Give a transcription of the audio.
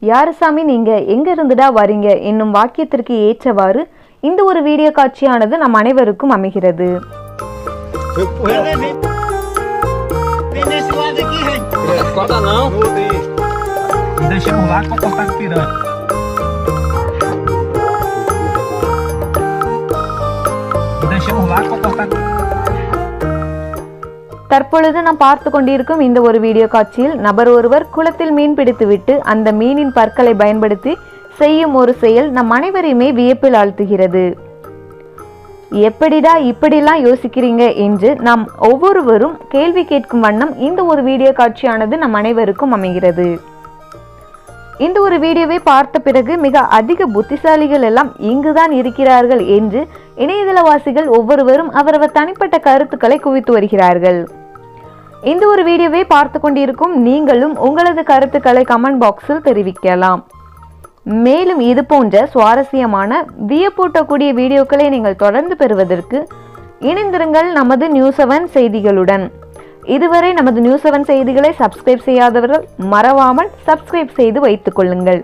யாரு சாமி நீங்க எங்க இருந்துடா வரீங்க? என்னும் வாக்கியத்திற்கு ஏற்றவாறு இந்த ஒரு வீடியோ காட்சியானது நம் அனைவருக்கும் அமைகிறது. Deixa nesse lá தற்பொழுது நாம் பார்த்து கொண்டிருக்கும் இந்த ஒரு வீடியோ காட்சியில் நபர் ஒருவர் குளத்தில் மீன் பிடித்துவிட்டு அந்த மீனின் பற்களை பயன்படுத்தி செய்யும் ஒரு செயல் நம் அனைவரையுமே வியப்பில் ஆழ்த்துகிறது. எப்படிடா இப்படிலாம் யோசிக்கிறீங்க என்று நாம் ஒவ்வொருவரும் கேள்வி கேட்கும் வண்ணம் இந்த ஒரு வீடியோ காட்சியானது நம் அனைவருக்கும் அமைகிறது. இந்த ஒரு வீடியோவை பார்த்த பிறகு மிக அதிக புத்திசாலிகள் எல்லாம் இங்குதான் இருக்கிறார்கள் என்று இணையதளவாசிகள் ஒவ்வொருவரும் அவரவர் தனிப்பட்ட கருத்துக்களை குவித்து வருகிறார்கள். இந்த ஒரு வீடியோவை பார்த்து கொண்டிருக்கும் நீங்களும் உங்களது கருத்துக்களை கமெண்ட் பாக்ஸில் தெரிவிக்கலாம். மேலும் இது போன்ற சுவாரஸ்யமான வியப்பூட்டக்கூடிய வீடியோக்களை நீங்கள் தொடர்ந்து பெறுவதற்கு இணைந்திருங்கள் நமது நியூஸ் செவன் செய்திகளுடன். இதுவரை நமது நியூஸ் செவன் செய்திகளை சப்ஸ்கிரைப் செய்யாதவர்கள் மறவாமல் சப்ஸ்கிரைப் செய்து வைத்துக் கொள்ளுங்கள்.